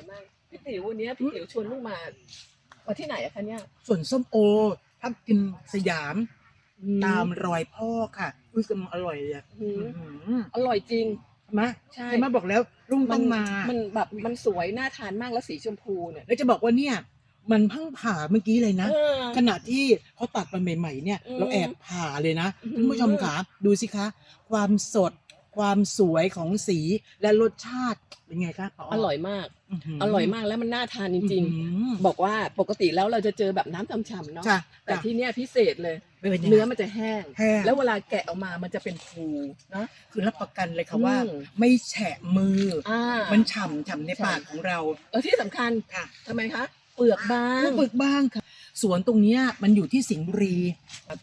อยมาก พี่ติ๋ววันนี้พี่ติ๋วชวนลูกมามาที่ไหนอะคะเนี่ยส่วนส้มโอทับกินสยามตามรอยพ่อค่ะอุ้ยกำลังอร่อยเลยอะอืมอื้อหืออร่อยจริงใช่ไหมใช่ใช่ไหมบอกแล้วลุงต้องมานแบบมันสวยน่าทานมากแล้วสีชมพูเนี่ยแล้วจะบอกว่าเนี่ย มันเพิ่งผ่าเมื่อกี้เลยนะเออขณะที่เขาตัดมาใหม่ๆเนี่ยอืมเราแอบผ่าเลยนะอืมท่านผู้ชมคะดูสิคะ ความสด ความสวยของสีและรสชาติเป็นไงคะผอร่อยมากหือร่อยมากแล้วมันน่าทานจริงอื้อหือๆบอกว่าปกติแล้วเราจะเจอแบบน้ำฉ่ำๆเนาะจ้ะแต่จ้ะที่เนี่ยพิเศษเลยไม่เป็นยังไงเนื้อมันจะแห้งแห้ง แล้วเวลาแกะออกมามันจะเป็นภูนะคือรับประกันเลยค่ะว่าอืมไม่แฉะมือออ่ามันฉ่ำฉ่ำในใช่ปากของเราแล้วที่สำคัญค่ะทำไมคะ เปลือกบางลูกปึกบ้างค่ะ สวนตรงเนี้ยมันอยู่ที่สิงห์บุรี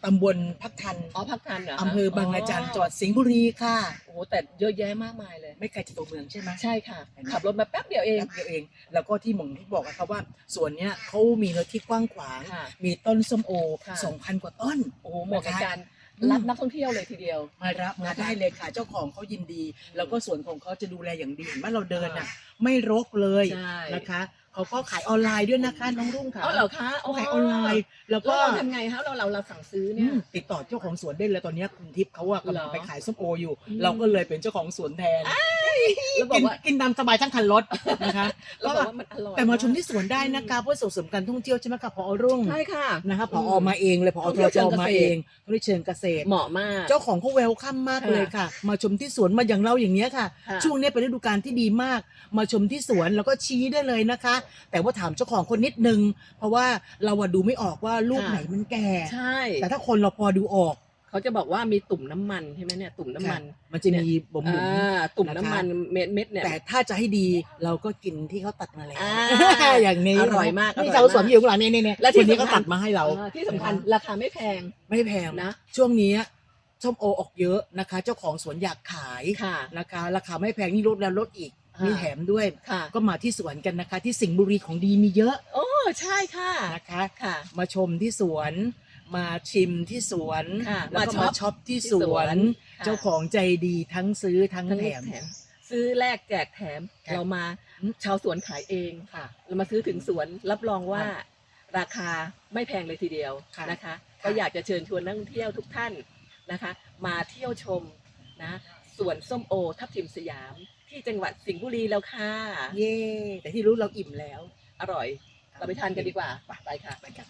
ตำบลพักทันอ๋อพักทันเหรอคะอำเภอบางระจันจังหวัดสิงห์บุรีค่ะ โอ้โหแต่เยอะแยะมากมายเลย ไม่ไกลจากตัวเมืองใช่ไหมใช่ค่ะเห็นไหมขับรถมาแป๊บเดียวเอง แป๊บเดียวเอง แล้วก็ที่หมงที่บอกอะครับว่าสวนเนี้ยเขามีเนื้อที่กว้างขวาง ค่ะมีต้นส้มโอค่ะ2,000กว่าต้น โอ้โหเหมาะกับนะคะการอืมรับนักท่องเที่ยวเลยทีเดียว มารับมานะคะได้เลยค่ะ เจ้าของเขายินดี แล้วก็สวนของเขาจะดูแลอย่างดีเห็นว่าเราเดินอะ ไม่รกเลยใช่ นะคะ เขาก็ขายออนไลน์ด้วยนะคะน้องรุ่งค่ะเอาเหรอคะเขาขายออนไลน์ แล้วแล้ก็วเราทำไงคะเราเราเราสั่งซื้ออืเนี่ยมติดต่อเจ้าของสวนได้เลยตอนเนี้ยคุณทิพย์เขาอะกำลังเหรอไปขายส้มโออยู่อืมเราก็เลยเป็นเจ้าของสวนแทนแล้วบอกิกนว่ากินตามสบายทั้งคันรถนะคะแล้วบอกว่ามันอร่อยแต่มาชมที่สวนได้นะคะเพื่อส่งเสริมการท่องเที่ยวใช่ไหมคะพอรุ่งใช่ค่ะนะคะพอือมมาเองเลยพอท่องทเที่ยวจเชิงเกษตรมาเองเขาได้เชิญเกษตรเหมาะมาก เจ้าของเขาเวลคัมมากค่ะเลยค่ะ มาชมที่สวนมาอย่างเราอย่างเนี้ยค่ะค่ะ ช่วงนี้เป็นฤดูกาลที่ดีมาก มาชมที่สวนแล้วก็ชี้ได้เลยนะคะแต่ว่าถามเจ้าของคนนิดนึง เพราะว่าเราอะดูไม่ออกว่าลูกค่ะ ไหนมันแก่ ใช่แต่ถ้าคนเราพอดูออก เขาจะบอกว่ามีตุ่มน้ำมันใช่ไหมเนี่ยตุ่มน้ำมันค่ะมันจะมีบ่มหมุนอ่าตุ่มนะคะน้ำมันเม็ดเม็ดๆเนี่ย แต่ถ้าจะให้ดีเราก็กินที่เขาตัดมาแล้วอ่าอย่างนี้อร่อยมากนี่อร่อยชาวสวนมากอยู่ข้างหลังนี่นี่นี่และที่คนนี้ก็สำคัญ ตัดมาให้เราอ่าที่สำคัญราคาไม่แพงไม่แพงนะ ช่วงนี้ส้มโอออกเยอะนะคะ เจ้าของสวนอยากขายค่ะ นะคะ ราคาไม่แพงนี่ลดแล้วลดอีกอ่า มีมีแถมด้วย ค่ะ ก็มาที่สวนกันนะคะ ที่สิงห์บุรีของดีมีเยอะโอ้ใช่ค่ะ นะคะค่ะ มาชมที่สวน มาชิมที่สวน ค่ะแล้วก็มาช็อมาปช็อปที่ที่สสววนนค่ะ เจ้าของใจดีทั้งซื้อทั้งทั้งแถแถมมซื้อแลกแจกแถมค่ะเรามาอืมชาวสวนขายเอง ค่ะ เรามาซื้อถึงสวนรับรองว่าค่ะราคาไม่แพงเลยทีเดียวค่ะนะคะค่ะก็อยากจะเชิญชวนนักท่องเที่ยวทุกท่านนะคะ มาเที่ยวชมนะ สวนส้มโอ ทับทิมสยาม ที่จังหวัดสิงห์บุรีแล้วค่ะ เย่แต่ที่รู้เราอิ่มแล้ว อร่อย เราไปทานกันดีกว่าไปค่ะ ไปกัน